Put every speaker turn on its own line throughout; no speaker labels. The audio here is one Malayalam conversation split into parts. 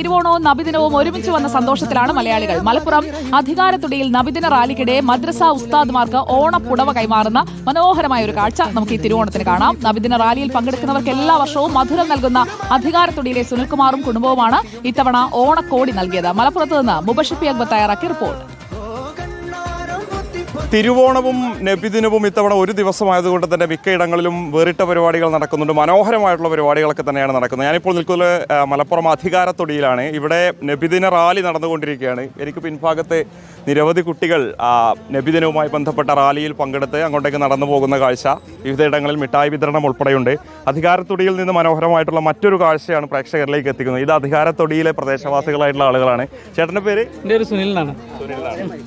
തിരുവോണവും നബിദിനവും ഒരുമിച്ച് വന്ന സന്തോഷത്തിലാണ് മലയാളികൾ. മലപ്പുറം അധികാരത്തുടിയിൽ നബിദിന റാലിക്കിടെ മദ്രസ ഉസ്താദ്മാർക്ക് ഓണപ്പുടവ കൈമാറുന്ന മനോഹരമായ ഒരു കാഴ്ച നമുക്ക് ഈ തിരുവോണത്തിന് കാണാം. നബിദിന റാലിയിൽ പങ്കെടുക്കുന്നവർക്ക് എല്ലാ വർഷവും മധുരം നൽകുന്ന അധികാരത്തുടിയിലെ സുനിൽകുമാറും കുടുംബവുമാണ് ഇത്തവണ ഓണക്കോടി നൽകിയത്. മലപ്പുറത്ത് നിന്ന് മുബഷിപ്പി അക്ബർ തയ്യാറാക്കിയ റിപ്പോർട്ട്.
തിരുവോണവും നബിദിനവും ഇത്തവണ ഒരു ദിവസമായതുകൊണ്ട് തന്നെ മിക്കയിടങ്ങളിലും വേറിട്ട പരിപാടികൾ നടക്കുന്നുണ്ട്. മനോഹരമായിട്ടുള്ള പരിപാടികളൊക്കെ തന്നെയാണ് നടക്കുന്നത്. ഞാനിപ്പോൾ നിൽക്കുന്നത് മലപ്പുറം അധികാരത്തൊടിയിലാണ്. ഇവിടെ നബിദിന റാലി നടന്നുകൊണ്ടിരിക്കുകയാണ്. എനിക്ക് പിൻഭാഗത്ത് നിരവധി കുട്ടികൾ നബിദിനവുമായി ബന്ധപ്പെട്ട റാലിയിൽ പങ്കെടുത്ത് അങ്ങോട്ടേക്ക് നടന്നു പോകുന്ന കാഴ്ച വിവിധയിടങ്ങളിൽ മിഠായി വിതരണം ഉൾപ്പെടെയുണ്ട്. അധികാരത്തൊടിയിൽ നിന്ന് മനോഹരമായിട്ടുള്ള മറ്റൊരു കാഴ്ചയാണ് പ്രേക്ഷകരിലേക്ക് എത്തിക്കുന്നത്. ഇത് അധികാരത്തൊടിയിലെ പ്രദേശവാസികളായിട്ടുള്ള ആളുകളാണ്. ചേട്ടന്റെ പേര്?
എന്റെ സുനിൽ എന്നാണ്.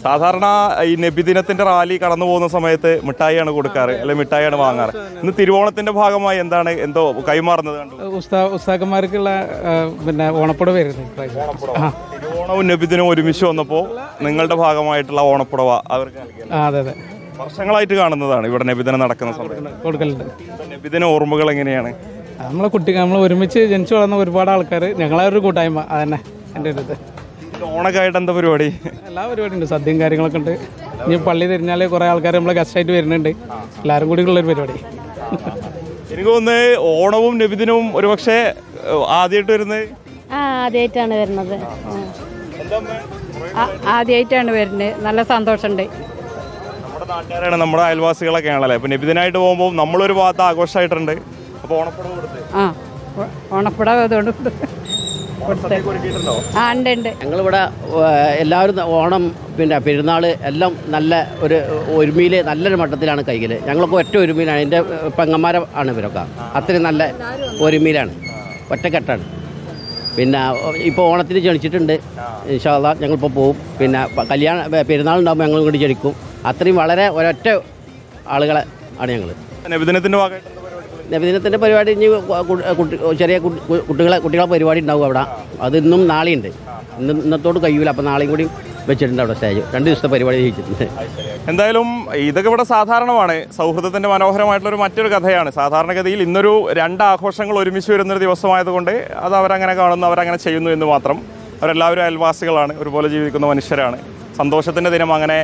സാധാരണ ഈ നബിദിനത്തിന്റെ റാലി കടന്നു പോകുന്ന സമയത്ത് മിഠായിയാണ് കൊടുക്കാറ് അല്ലെ മിഠായിയാണ് വാങ്ങാറ്. ഇന്ന് തിരുവോണത്തിന്റെ ഭാഗമായി എന്താണ് എന്തോ കൈമാറുന്നത്
ഉസ്താക്കന്മാർക്കുള്ള പിന്നെ ഓണപ്പുട വരുന്നത്
തിരുവോണവും നബിദിനും ഒരുമിച്ച് വന്നപ്പോൾ നിങ്ങളുടെ ഭാഗമായിട്ടുള്ള ഓണപ്പുടവ അവർക്ക്
അതെ അതെ.
വർഷങ്ങളായിട്ട് കാണുന്നതാണ് ഇവിടെ നബിദിനം നടക്കുന്ന സമയത്ത്.
കൊടുക്കലുണ്ട്
നബിദിന ഓർമ്മകൾ എങ്ങനെയാണ്?
നമ്മളെ കുട്ടി നമ്മൾ ഒരുമിച്ച് ജനിച്ചു വളർന്ന ഒരുപാട് ആൾക്കാർ ഞങ്ങളെ ഒരു കൂട്ടായ്മ അതന്നെ എന്റെ ഒരു ഇത്
ഇത് ഓണക്കായിട്ട് എന്താ പരിപാടി?
എല്ലാ പരിപാടിയും ഉണ്ട് സദ്യയും കാര്യങ്ങളൊക്കെ ഉണ്ട്. ഇനി പള്ളി തിരിഞ്ഞാൽ കുറേ ആൾക്കാർ നമ്മളെ ഗസ്റ്റായിട്ട് വരുന്നുണ്ട്. എല്ലാവരും കൂടി ഉള്ളൊരു പരിപാടി.
എനിക്ക് തോന്നുന്നത് ഓണവും നബിദിനവും ഒരുപക്ഷെ ആദ്യമായിട്ട് വരുന്നത്?
ആദ്യമായിട്ടാണ് വരുന്നത്.
ആദ്യമായിട്ടാണ് വരുന്നത്. നല്ല സന്തോഷമുണ്ട്.
നമ്മുടെ നാട്ടുകാരാണ് നമ്മുടെ അയൽവാസികളൊക്കെ ആണല്ലേ? അപ്പൊ നബിദിനായിട്ട് പോകുമ്പോൾ നമ്മളൊരു ഭാഗത്ത് ആഘോഷമായിട്ടുണ്ട്. അപ്പൊ ഓണപ്പുടവ കൊടുത്ത്.
ആ ഓ- അതുകൊണ്ട് ആ ഉണ്ട് ഉണ്ട്.
ഞങ്ങളിവിടെ എല്ലാവരും ഓണം പിന്നെ പെരുന്നാൾ എല്ലാം നല്ല ഒരു ഒരുമയിൽ നല്ലൊരു മട്ടത്തിലാണ് കൈകൾ ഞങ്ങളൊക്കെ ഒറ്റ ഒരുമയിലാണ്. എന്റെ പെങ്ങന്മാരെ ആണ് ഇവരൊക്കെ. അത്രയും നല്ല ഒരുമയിലാണ്. ഒറ്റക്കെട്ടാണ്. പിന്നെ ഇപ്പോൾ ഓണത്തിന് ക്ഷണിച്ചിട്ടുണ്ട് ഇൻഷാല്ല ഞങ്ങളിപ്പോൾ പോവും. പിന്നെ കല്യാണം പെരുന്നാളുണ്ടാകുമ്പോൾ ഞങ്ങൾ കൂടി ക്ഷണിക്കും അത്രയും വളരെ ഒരൊറ്റ ആളുകളെ ആണ് ഞങ്ങൾ
നബിദിനത്തിന്റെ ഭാഗമായിട്ട് നബിദിനത്തിന്റെ പരിപാടി
ഇനി ചെറിയ കുട്ടി- കുട്ടികളെ കുട്ടികളെ പരിപാടി ഉണ്ടാവും അവിടെ. അത് ഇന്നും നാളെയുണ്ട്. ഇന്ന് ഇന്നത്തോട് കഴിയൂല. അപ്പോൾ നാളെയും കൂടി വെച്ചിട്ടുണ്ട് അവിടെ സ്റ്റേജ് രണ്ട് ദിവസത്തെ പരിപാടി ജയിച്ചിട്ടുണ്ട്.
എന്തായാലും ഇതൊക്കെ ഇവിടെ സാധാരണമാണ്. സൗഹൃദത്തിന്റെ മനോഹരമായിട്ടുള്ളൊരു മറ്റൊരു കഥയാണ്. സാധാരണഗതിയിൽ ഇന്നൊരു രണ്ട് ആഘോഷങ്ങൾ ഒരുമിച്ച് വരുന്നൊരു ദിവസമായതുകൊണ്ട് അത് അവരങ്ങനെ കാണുന്നു അവരങ്ങനെ ചെയ്യുന്നു എന്ന് മാത്രം. അവരെല്ലാവരും അയൽവാസികളാണ്. ഒരുപോലെ ജീവിക്കുന്ന മനുഷ്യരാണ്. സന്തോഷത്തിന്റെ ദിനം അങ്ങനെ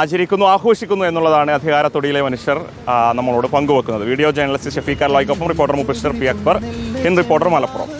ആചരിക്കുന്നു ആഘോഷിക്കുന്നു എന്നുള്ളതാണ് അധികാരത്തൊടിയിലെ മനുഷ്യർ നമ്മളോട് പങ്കുവെക്കുന്നത്. Video journalist Shafeeq അർലായിക്കൊപ്പം reporter Mubashir P Akbar in reporter Malappuram.